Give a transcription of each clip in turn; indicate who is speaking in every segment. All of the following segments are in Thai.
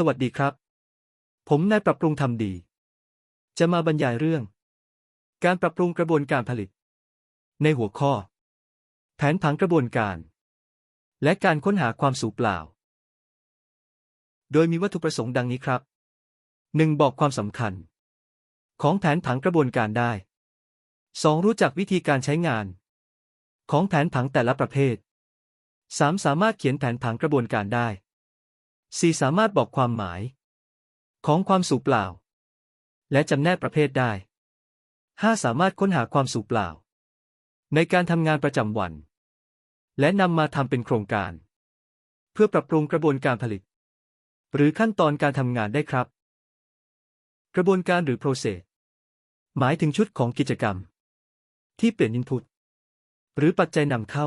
Speaker 1: สวัสดีครับ ผมนายปรับปรุงทำดี จะมาบรรยายเรื่อง การปรับปรุงกระบวนการผลิต ในหัวข้อ แผนผังกระบวนการ และการค้นหาความสูญเปล่า โดยมีวัตถุประสงค์ดังนี้ครับ 1. บอกความสำคัญ ของแผนผังกระบวนการได้ 2. รู้จักวิธีการใช้งาน ของแผนผังแต่ละประเภท 3. สามารถเขียนแผนผังกระบวนการได้ 4. สามารถบอกความหมาย ของความสูญเปล่า และจำแนกประเภทได้ 5. สามารถค้นหาความสูญเปล่า ในการทำงานประจำวัน และนำมาทำเป็นโครงการ เพื่อปรับปรุงกระบวนการผลิต หรือขั้นตอนการทำงานได้ครับ กระบวนการหรือ process หมายถึงชุดของกิจกรรม ที่เปลี่ยน input หรือปัจจัยนำเข้า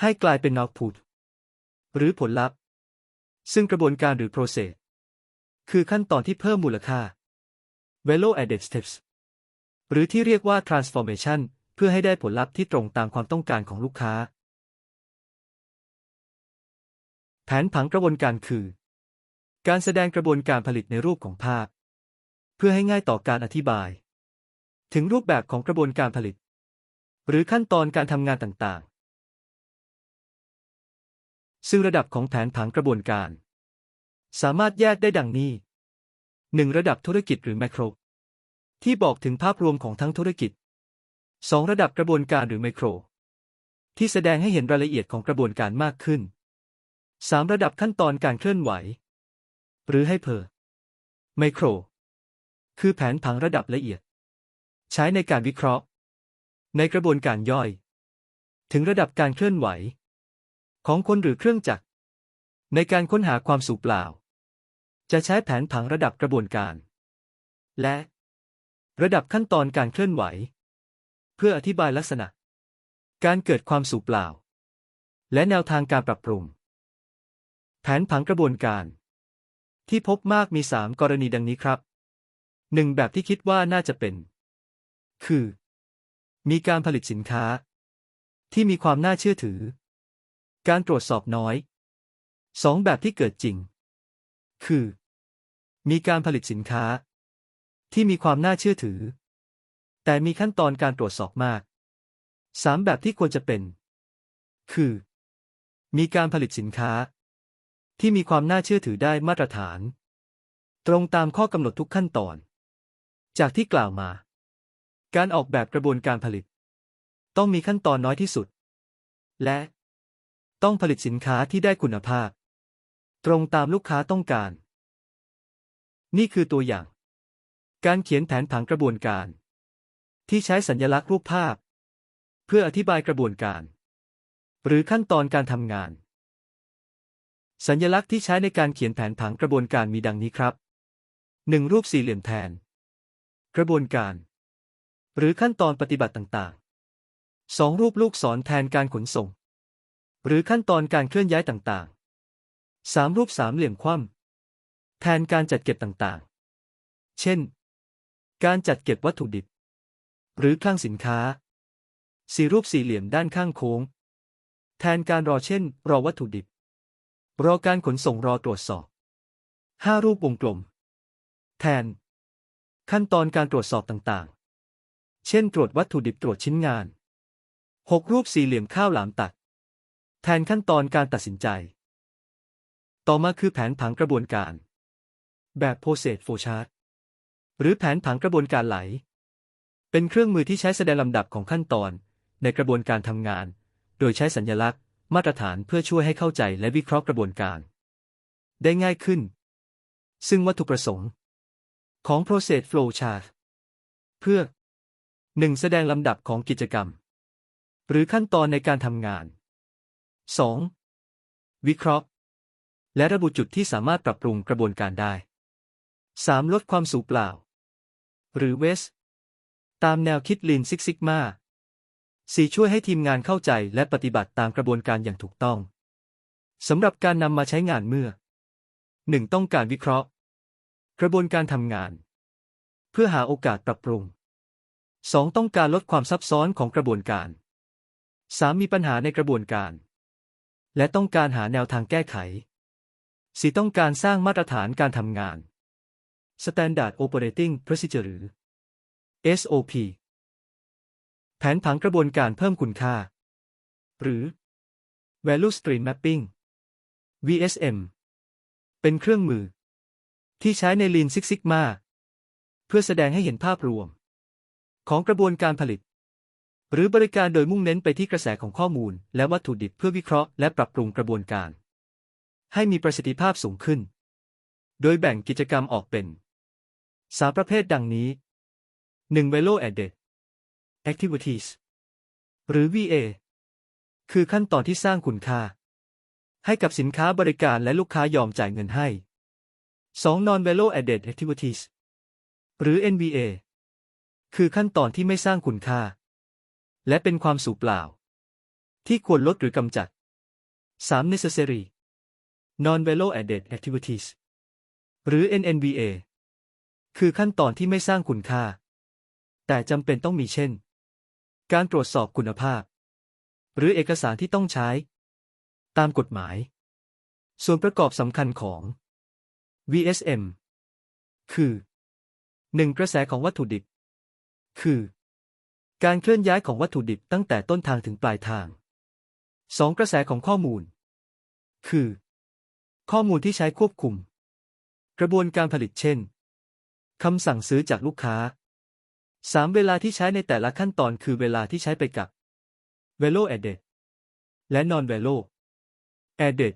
Speaker 1: ให้กลายเป็น output หรือผลลัพธ์ ซึ่งกระบวนการหรือ process คือขั้นตอนที่เพิ่มมูลค่า value added steps หรือที่เรียกว่า transformation เพื่อให้ได้ผลลัพธ์ที่ตรงตามความต้องการของลูกค้า แผนผังกระบวนการคือ การแสดงกระบวนการผลิตในรูปของภาพ เพื่อให้ง่ายต่อการอธิบาย ถึงรูปแบบของกระบวนการผลิต หรือขั้นตอนการทำงานต่าง ซึ่งระดับของแผนผังกระบวนการ สามารถแยกได้ดังนี้ 1. ระดับธุรกิจหรือแมโคร ที่บอกถึงภาพรวมของทั้งธุรกิจ 2. ระดับกระบวนการหรือไมโคร ที่แสดงให้เห็นรายละเอียดของกระบวนการมากขึ้น 3. ระดับขั้นตอนการเคลื่อนไหว หรือให้เพอไมโคร คือแผนผังระดับละเอียด ใช้ในการวิเคราะห์ ในกระบวนการย่อย ถึงระดับการเคลื่อนไหว ของคนหรือเครื่องจักร ในการค้นหาความสูญเปล่า จะใช้แผนผังระดับกระบวนการ และ ระดับขั้นตอนการเคลื่อนไหว เพื่ออธิบายลักษณะ การเกิดความสูญเปล่า และแนวทางการปรับปรุง แผนผังกระบวนการ ที่พบมากมี 3 กรณีดังนี้ครับ 1. แบบที่คิดว่าน่าจะเป็น คือ มีการผลิตสินค้า ที่มีความน่าเชื่อถือ การตรวจสอบน้อย 2. แบบที่เกิดจริง คือ มีการผลิตสินค้า ที่มีความน่าเชื่อถือ แต่มีขั้นตอนการตรวจสอบมาก 3. แบบที่ควรจะเป็น คือ มีการผลิตสินค้า ที่มีความน่าเชื่อถือได้มาตรฐาน ตรงตามข้อกำหนดทุกขั้นตอน จากที่กล่าวมา การออกแบบกระบวนการผลิต ต้องมีขั้นตอนน้อยที่สุด และ ต้องผลิตสินค้าที่ได้คุณภาพ ตรงตามลูกค้าต้องการ นี่คือตัวอย่าง การเขียนแผนผังกระบวนการ ที่ใช้สัญลักษณ์รูปภาพ เพื่ออธิบายกระบวนการ หรือขั้นตอนการทำงาน สัญลักษณ์ที่ใช้ในการเขียนแผนผังกระบวนการมีดังนี้ครับ 1. รูปสี่เหลี่ยมแทน กระบวนการ หรือขั้นตอนปฏิบัติต่างๆ 2. รูปลูกศรแทนการขนส่ง หรือขั้นตอนการเคลื่อนย้ายต่างๆ 3. รูปสามเหลี่ยมคว่ำแทนการจัดเก็บต่างๆ เช่น การจัดเก็บวัตถุดิบ หรือคลังสินค้า 4. รูปสี่เหลี่ยมด้านข้างโค้ง แทนการรอเช่น รอวัตถุดิบ รอการขนส่งรอตรวจสอบ 5. รูปวงกลม แทน ขั้นตอนการตรวจสอบต่างๆ เช่น ตรวจวัตถุดิบตรวจชิ้นงาน 6. รูปสี่เหลี่ยมข้าวหลามตัด แทนขั้นตอนการตัดสินใจ ต่อมาคือแผนผังกระบวนการ แบบ process flowchart หรือแผนผังกระบวนการไหล เป็นเครื่องมือที่ใช้แสดงลำดับของขั้นตอน ในกระบวนการทำงาน โดยใช้สัญลักษณ์ มาตรฐานเพื่อช่วยให้เข้าใจและวิเคราะห์กระบวนการ ได้ง่ายขึ้น ซึ่งวัตถุประสงค์ ของ process flow chart เพื่อ 1. แสดงลำดับของกิจกรรม หรือขั้นตอนในการทำงาน 2. วิเคราะห์ และระบุจุดที่สามารถปรับปรุงกระบวนการได้ 3. ลดความสูญเปล่า หรือ waste ตามแนวคิด Lean Six Sigma 4. ช่วยให้ทีมงานเข้าใจและปฏิบัติตามกระบวนการอย่างถูกต้อง สำหรับการนำมาใช้งานเมื่อ 1. ต้องการวิเคราะห์ กระบวนการทำงาน เพื่อหาโอกาสปรับปรุง 2. ต้องการลดความซับซ้อนของกระบวนการ 3. มีปัญหาในกระบวนการ และต้องการหาแนวทางแก้ไข สีต้องการสร้างมาตรฐานการทำงาน Standard Operating Procedure หรือ SOP แผนผังกระบวนการเพิ่มคุณค่า หรือ Value Stream Mapping VSM เป็นเครื่องมือ ที่ใช้ใน Lean Six Sigma เพื่อแสดงให้เห็นภาพรวม ของกระบวนการผลิต หรือบริการโดยมุ่งเน้นไปที่กระแสของข้อมูล และวัตถุดิบเพื่อวิเคราะห์และปรับปรุงกระบวนการ ให้มีประสิทธิภาพสูงขึ้น โดยแบ่งกิจกรรมออกเป็น สามประเภทดังนี้ 1. Value Added Activities หรือ VA คือขั้นตอนที่สร้างคุณค่า ให้กับสินค้าบริการและลูกค้ายอมจ่ายเงินให้ 2. Non Value Added Activities หรือ NVA คือขั้นตอนที่ไม่สร้างคุณค่า และเป็นความสูญเปล่า ที่ควรลดหรือกำจัด 3. Necessary Non Value Added Activities หรือ NNVA คือขั้นตอนที่ไม่สร้างคุณค่า แต่จำเป็นต้องมีเช่น การตรวจสอบคุณภาพ หรือเอกสารที่ต้องใช้ ตามกฎหมาย ส่วนประกอบสำคัญของ VSM คือ 1. กระแสของวัตถุดิบ คือ การเคลื่อนย้ายของวัตถุดิบตั้งแต่ต้นทางถึงปลายทาง 2. กระแสของข้อมูล คือ ข้อมูลที่ใช้ควบคุม กระบวนการผลิตเช่นคำสั่งซื้อจากลูกค้า 3. เวลาที่ใช้ในแต่ละขั้นตอนคือเวลาที่ใช้ไปกับ Velo Added และ Non Velo Added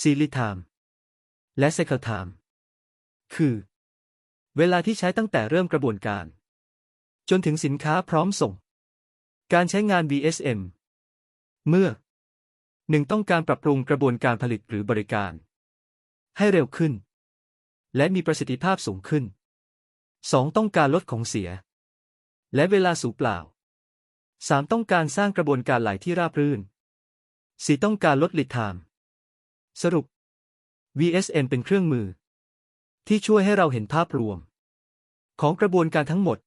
Speaker 1: s e l i Time และ Cycle Time คือ เวลาที่ใช้ตั้งแต่เริ่มกระบวนการ จนถึงสินค้าพร้อมส่ง การใช้งาน VSM เมื่อ 1. ต้องการปรับปรุงกระบวนการผลิตหรือบริการ ให้เร็วขึ้น และมีประสิทธิภาพสูงขึ้น 2. ต้องการลดของเสีย และเวลาสูญเปล่า 3. ต้องการสร้างกระบวนการไหลที่ราบรื่น 4. ต้องการลดลิดไทม์สรุป VSM เป็นเครื่องมือ ที่ช่วยให้เราเห็นภาพรวม ของกระบวนการทั้งหมด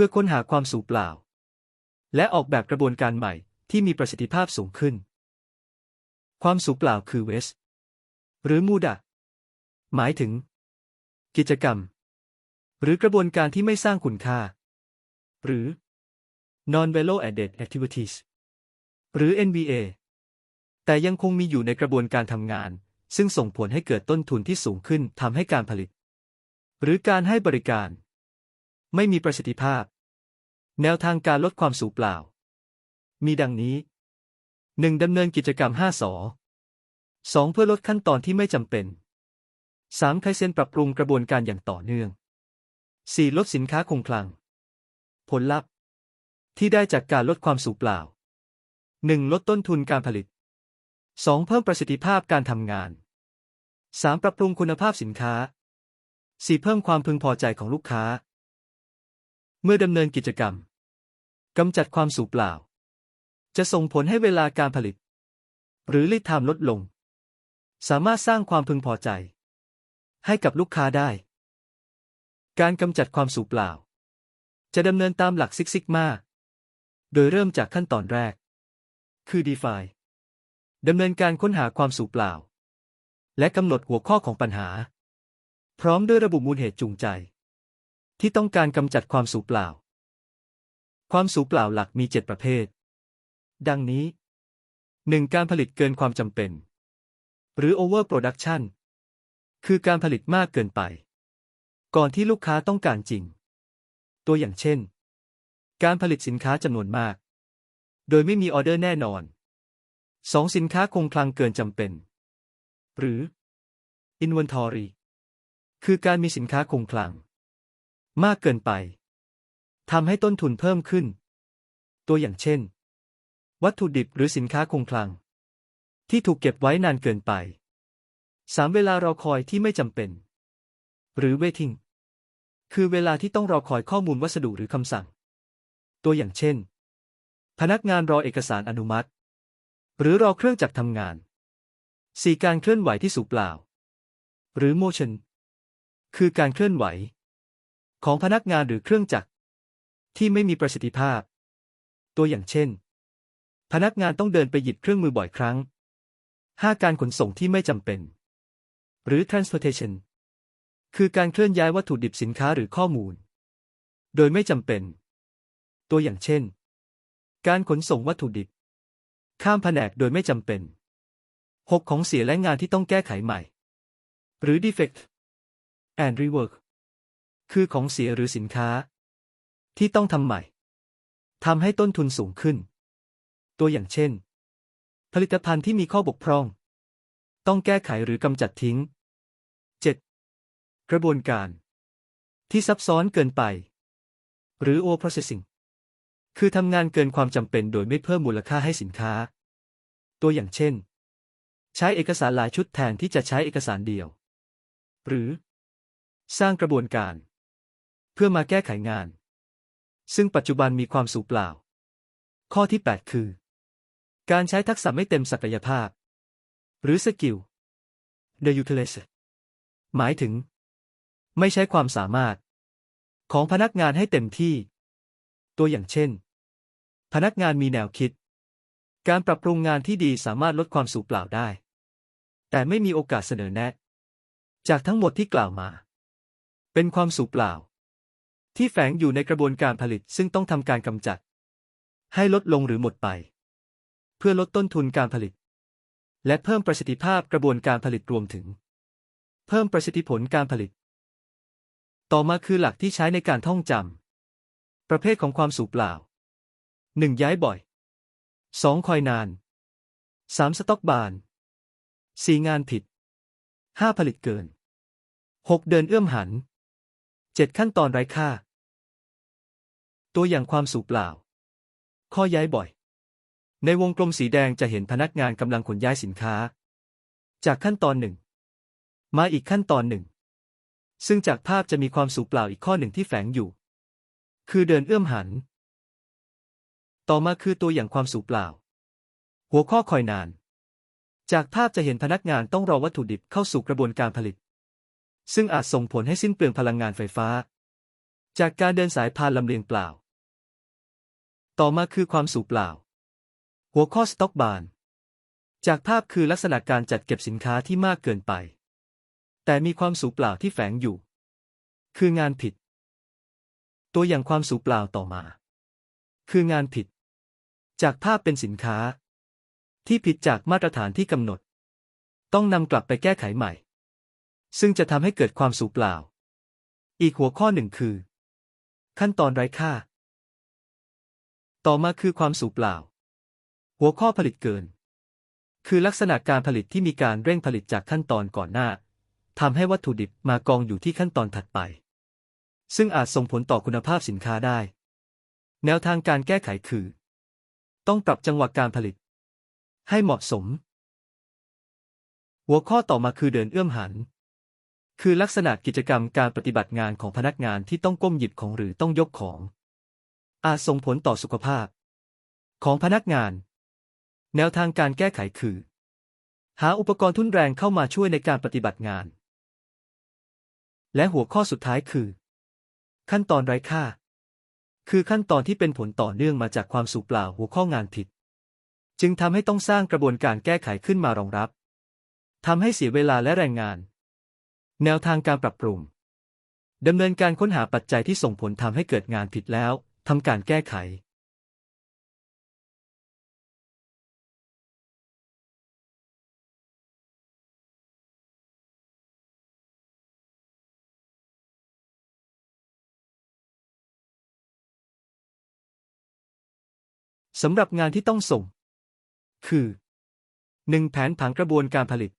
Speaker 1: พื่อค้นหาความสูญเปล่า และออกแบบกระบวนการใหม่ที่มีประสิทธิภาพสูงขึ้น ความสูญเปล่าคือ waste หรือมูดะหมายถึง กิจกรรม หรือกระบวนการที่ไม่สร้างคุณค่า หรือ non value added activities หรือ NVA แต่ยังคงมีอยู่ในกระบวนการทำงาน ซึ่งส่งผลให้เกิดต้นทุนที่สูงขึ้นทำให้การผลิต หรือการให้บริการ ไม่มีประสิทธิภาพ แนวทางการลดความสูญเปล่า มีดังนี้ 1. ดำเนินกิจกรรม 5สอ 2. เพื่อลดขั้นตอนที่ไม่จำเป็น 3. ไคเซนปรับปรุงกระบวนการอย่างต่อเนื่อง 4. ลดสินค้าคงคลัง ผลลัพธ์ ที่ได้จากการลดความสูญเปล่า 1. ลดต้นทุนการผลิต 2. เพิ่มประสิทธิภาพการทำงาน 3. ปรับปรุงคุณภาพสินค้า 4. เพิ่มความพึงพอใจของลูกค้า เมื่อดำเนินกิจกรรมกำจัดความสูญเปล่า จะส่งผลให้เวลาการผลิต หรือลิดไทม์ลดลง สามารถสร้างความพึงพอใจ ให้กับลูกค้าได้ การกำจัดความสูญเปล่า จะดำเนินตามหลักซิกซิกมาโดยเริ่มจากขั้นตอนแรก คือ define ดำเนินการค้นหาความสูญเปล่า และกำหนดหัวข้อของปัญหา พร้อมด้วยระบุมูลเหตุจูงใจ ที่ต้องการกำจัดความสูญเปล่า ความสูญเปล่าหลักมี7ประเภท ดังนี้ 1. การผลิตเกินความจำเป็น หรือ over production คือการผลิตมากเกินไป ก่อนที่ลูกค้าต้องการจริง ตัวอย่างเช่น การผลิตสินค้าจำนวนมาก โดยไม่มีออเดอร์แน่นอน 2. สินค้าคงคลังเกินจำเป็น หรือ inventory คือการมีสินค้าคงคลัง มากเกินไปทำให้ต้นทุนเพิ่มขึ้น ตัวอย่างเช่น วัตถุดิบหรือสินค้าคงคลัง ที่ถูกเก็บไว้นานเกินไป 3. เวลารอคอยที่ไม่จำเป็น หรือ waiting คือเวลาที่ต้องรอคอยข้อมูลวัสดุหรือคำสั่ง ตัวอย่างเช่น พนักงานรอเอกสารอนุมัติ หรือรอเครื่องจักรทำงาน 4. การเคลื่อนไหวที่สูญเปล่า หรือ motion คือการเคลื่อนไหว ของพนักงานหรือเครื่องจักร ที่ไม่มีประสิทธิภาพ ตัวอย่างเช่น พนักงานต้องเดินไปหยิบเครื่องมือบ่อยครั้ง 5. การขนส่งที่ไม่จำเป็น หรือ transportation คือการเคลื่อนย้ายวัตถุดิบสินค้าหรือข้อมูล โดยไม่จำเป็น ตัวอย่างเช่น การขนส่งวัตถุดิบ ข้ามแผนกโดยไม่จำเป็น 6 ของเสียและงานที่ต้องแก้ไขใหม่ หรือ defect and rework คือของเสียหรือสินค้า ที่ต้องทำใหม่ทำให้ต้นทุนสูงขึ้น ตัวอย่างเช่น ผลิตภัณฑ์ที่มีข้อบกพร่อง ต้องแก้ไขหรือกำจัดทิ้ง 7. กระบวนการ ที่ซับซ้อนเกินไป หรือ over processing คือทำงานเกินความจำเป็นโดยไม่เพิ่มมูลค่าให้สินค้า ตัวอย่างเช่น ใช้เอกสารหลายชุดแทนที่จะใช้เอกสารเดียว หรือ สร้างกระบวนการ พื่อมาแก้ไขงาน ซึ่งปัจจุบันมีความสูญเปล่า ข้อที่ 8 คือ การใช้ทักษะไม่เต็มศักยภาพ หรือสกิล the utilise หมายถึง ไม่ใช้ความสามารถ ของพนักงานให้เต็มที่ ตัวอย่างเช่น พนักงานมีแนวคิด การปรับปรุงงานที่ดีสามารถลดความสูญเปล่าได้ แต่ไม่มีโอกาสเสนอแนะ จากทั้งหมดที่กล่าวมา เป็นความสูญเปล่า ที่แฝงอยู่ในกระบวนการผลิตซึ่งต้องทำการกำจัด ให้ลดลงหรือหมดไป เพื่อลดต้นทุนการผลิต และเพิ่มประสิทธิภาพกระบวนการผลิตรวมถึง เพิ่มประสิทธิผลการผลิต ต่อมาคือหลักที่ใช้ในการท่องจำประเภทของความสูญเปล่า 1. ย้ายบ่อย 2. คอยนาน 3. สต็อกบาน 4. งานผิด 5. ผลิตเกิน 6. เดินเอื้อมหัน 7. ขั้นตอนไร้ค่า ตัวอย่างความสูญเปล่า ข้อย้ายบ่อย ในวงกลมสีแดงจะเห็นพนักงานกำลังขนย้ายสินค้า จากขั้นตอนหนึ่ง มาอีกขั้นตอนหนึ่ง ซึ่งจากภาพจะมีความสูญเปล่าอีกข้อหนึ่งที่แฝงอยู่ คือเดินเอื้อมหัน ต่อมาคือตัวอย่างความสูญเปล่า หัวข้อคอยนาน จากภาพจะเห็นพนักงานต้องรอวัตถุดิบเข้าสู่กระบวนการผลิต ซึ่งอาจส่งผลให้สิ้นเปลืองพลังงานไฟฟ้าจากการเดินสายพานลำเลียงเปล่า ต่อมาคือความสูญเปล่า หัวข้อสต็อกบาน จากภาพคือลักษณะการจัดเก็บสินค้าที่มากเกินไป แต่มีความสูญเปล่าที่แฝงอยู่ คืองานผิด ตัวอย่างความสูญเปล่าต่อมา คืองานผิด จากภาพเป็นสินค้า ที่ผิดจากมาตรฐานที่กำหนด ต้องนำกลับไปแก้ไขใหม่ ซึ่งจะทำให้เกิดความสูญเปล่า อีกหัวข้อหนึ่งคือ ขั้นตอนไร้ค่า ต่อมาคือความสูญเปล่า หัวข้อผลิตเกิน คือลักษณะการผลิตที่มีการเร่งผลิตจากขั้นตอนก่อนหน้าทำให้วัตถุดิบมากองอยู่ที่ขั้นตอนถัดไป ซึ่งอาจส่งผลต่อคุณภาพสินค้าได้ แนวทางการแก้ไขคือ ต้องปรับจังหวะการผลิต ให้เหมาะสม หัวข้อต่อมาคือเดินเอื้อมหัน คือลักษณะกิจกรรมการปฏิบัติงานของพนักงานที่ต้องก้มหยิบของหรือต้องยกของ อาจส่งผลต่อสุขภาพ ของพนักงาน แนวทางการแก้ไขคือ หาอุปกรณ์ทุนแรงเข้ามาช่วยในการปฏิบัติงาน และหัวข้อสุดท้ายคือ ขั้นตอนไร้ค่า คือขั้นตอนที่เป็นผลต่อเนื่องมาจากความสูญเปล่าหัวข้องานผิด จึงทำให้ต้องสร้างกระบวนการแก้ไขขึ้นมารองรับทำให้เสียเวลาและแรงงาน แนวทางการปรับปรุงดำเนินการค้นหาปัจจัยที่ส่งผลทำให้เกิดงานผิดแล้ว ทำการแก้ไขสำหรับงานที่ต้องส่ง คือ 1. แผนผังกระบวนการผลิต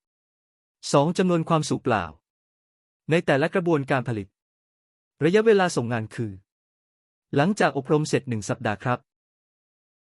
Speaker 1: 2. จำนวนความสูญเปล่า ในแต่ละกระบวนการผลิต ระยะเวลาส่งงานคือ หลังจากอบรมเสร็จหนึ่งสัปดาห์ครับ